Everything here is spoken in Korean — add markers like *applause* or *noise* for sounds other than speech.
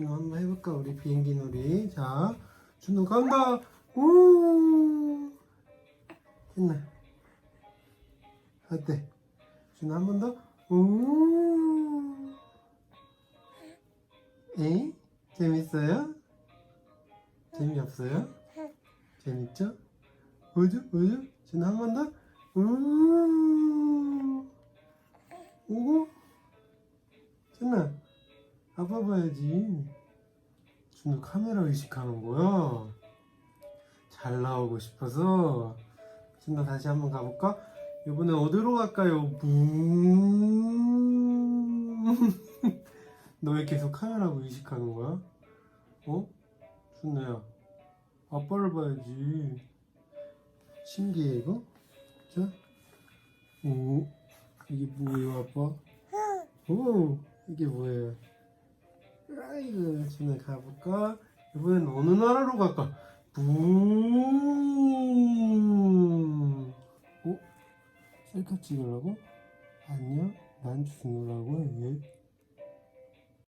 준호 한번 해볼까 우리 비행기 놀이 자 준호 간다 우 했나 어때 준호 한 번 더우 에? 재밌어요? 재미없어요? 재밌죠? 뭐죠? 뭐죠? 준호 한 번 더? 우 오고? 준호 아빠 봐야지. 준호 카메라 의식하는 거야. 잘 나오고 싶어서. 준호 다시 한번 가볼까? 이번에 어디로 갈까요? 붕. *laughs* 너왜 계속 카메라 의식하는 거야? 어? 준호야. 아빠를 봐야지. 신기해, 이거? 자. 오. 이게 뭐예요, 아빠? 오. 이게 뭐예요? 아이고, 준호 가볼까? 이번엔 어느 나라로 갈까? 붕. 어? 셀카 찍으려고? 아니야? 난 준호라고 해.